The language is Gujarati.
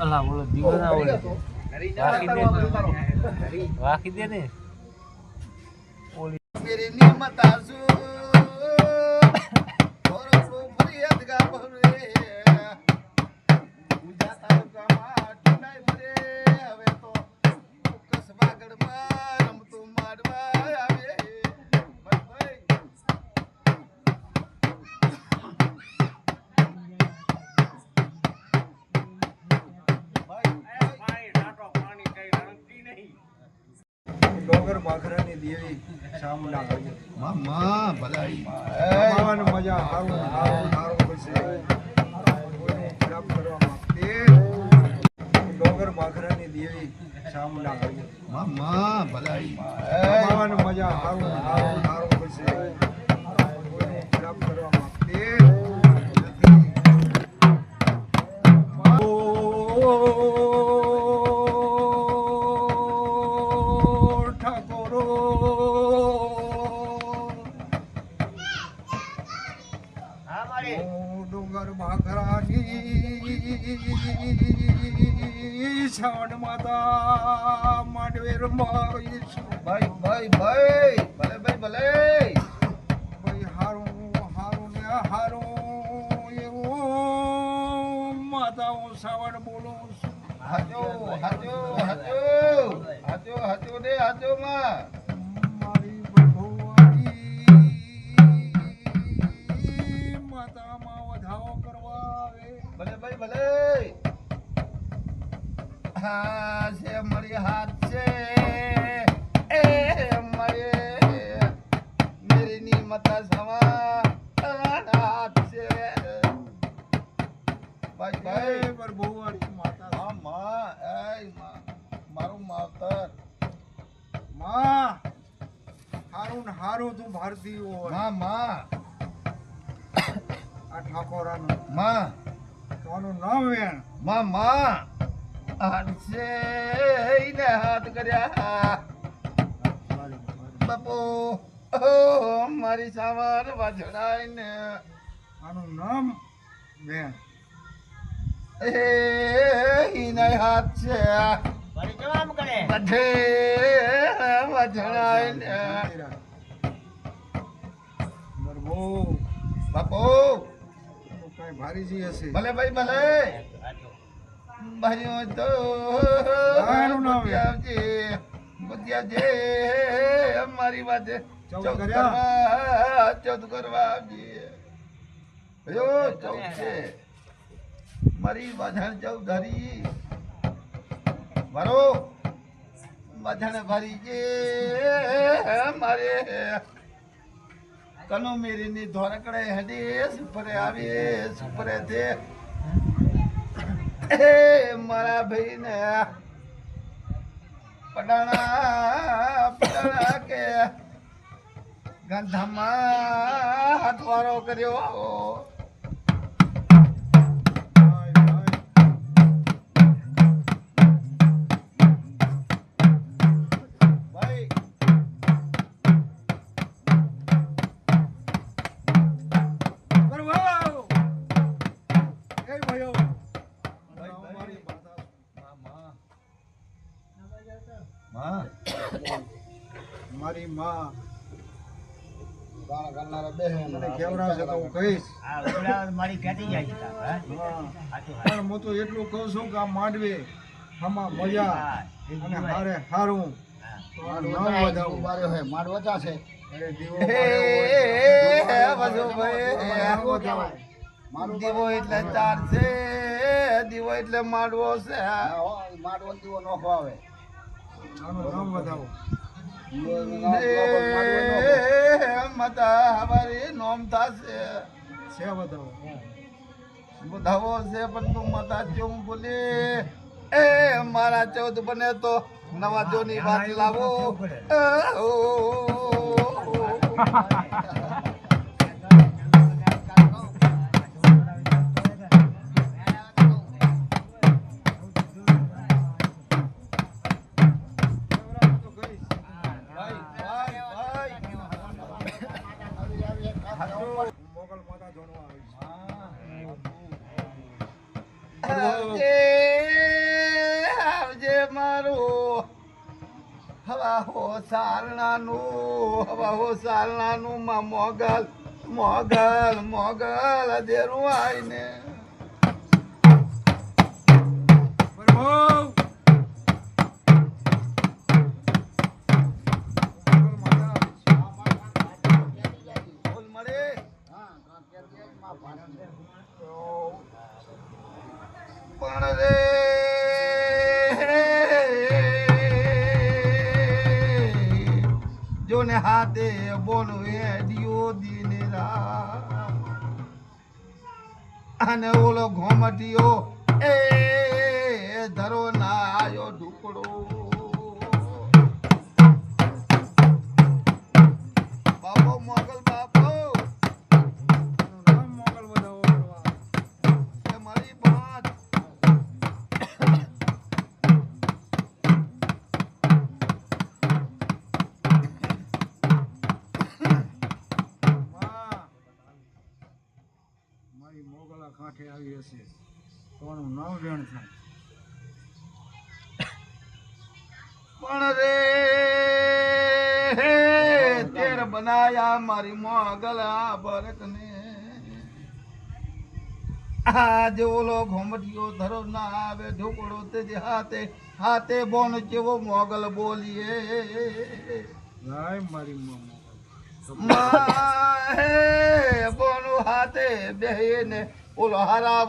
અલા બોલો દીવો ના ઓલે વાકી દે ને. ઓલી મેરી નિયમતા સુ ડોગર ભાખરાની દેવી શામના આવી મામા ભલાઈ ભગવાન મજા હારું હારું હારું પછી ખરાબ કરવા માંગતે ડોગર ભાખરાની દેવી શામના આવી મામા ભલાઈ ભગવાન મજા હારું હારું હારું પછી ખરાબ કરવા માંગતી ઓ ડુંગર ભાખરાની છાણ માતા માંડવેર ભાઈ ભાઈ ભાઈ ભલે ભાઈ ભલે. ભાઈ હારું હારું ને હારું એવું માતા હું શ્રાવણ બોલું છું. હાજો હાજો હાજો હાજો હાજો ને હાજો માં મતા સમા ભાઈ ભાઈ. માતા હા માં એ મારું માવતર. માં હારું ને હારું તું ભારતી હોય. માં માં. આ ઠાકોરાનું. માં. તારું નામ વેણ. માં માં. ને હાથ કર્યા. બાપુ. ઓ મારી સાવર વાજડાય ને આનું નામ બેન. એ ઈને હાથ છે. બધે વાજડાય ને પ્રભુ બાપુ કઈ ભારીજી હશે. ભલે ભાઈ ભલે. ભર્યો તો મારું નામ આવજે. બુદ્ધિ આવજે. અમારી વાતે. ચૌદ? કરવા ચૌદ કરવા આવજે કયો ચૌદ છે. મારી બાંધણ ચૌદ ધરી. મારો બાંધણ ભરી જે મારે. કનો મેરીની ધોરકડે હેડી સુપરે આવી સુપરે તે એ મારા ભાઈને પડાણા પડાણા કે ગંધામાં હાથવારો કર્યો. ભાઈઓ મારી માં પણ હું તો એટલું કહું છું કે આ માંડવી આમાં મજા અને હારે વધાવું માંડવચા છે? દીવો. દીવો એટલે ચાર છે. દીવો એટલે માંડવો છે. આનું નામ વધાવો. હવારી નોમ થાશે છે બધાવો છે પણ તું મતા ચુમ બોલી એ મારા ચૌદ બને તો નવા જોની વાત લાવો મારું. હવા હો સારણાનું હવા હો સારણાનું માં મોગલ મોગલ મોગલ અધેરું આવીને મળે. પણ રે જોને હાથે બોલો એ દિયો દીને રા અને ઓલો ઘોમટીયો એ ધરો ના આયો ઢુકડો. કાંઠે આવી હશે. કોનું નવ જણ થાય પણ રે તેર બનાયા મારી મોગલ ભરતને આ ઓલો ઘોમટીયો ધરો ના આવે ઢોકળો તે હાથે હાથે બોન જેવો મોગલ બોલીએ. લાય મારી મોગલ. બોનું હાથે બેહીને ઓલો હારા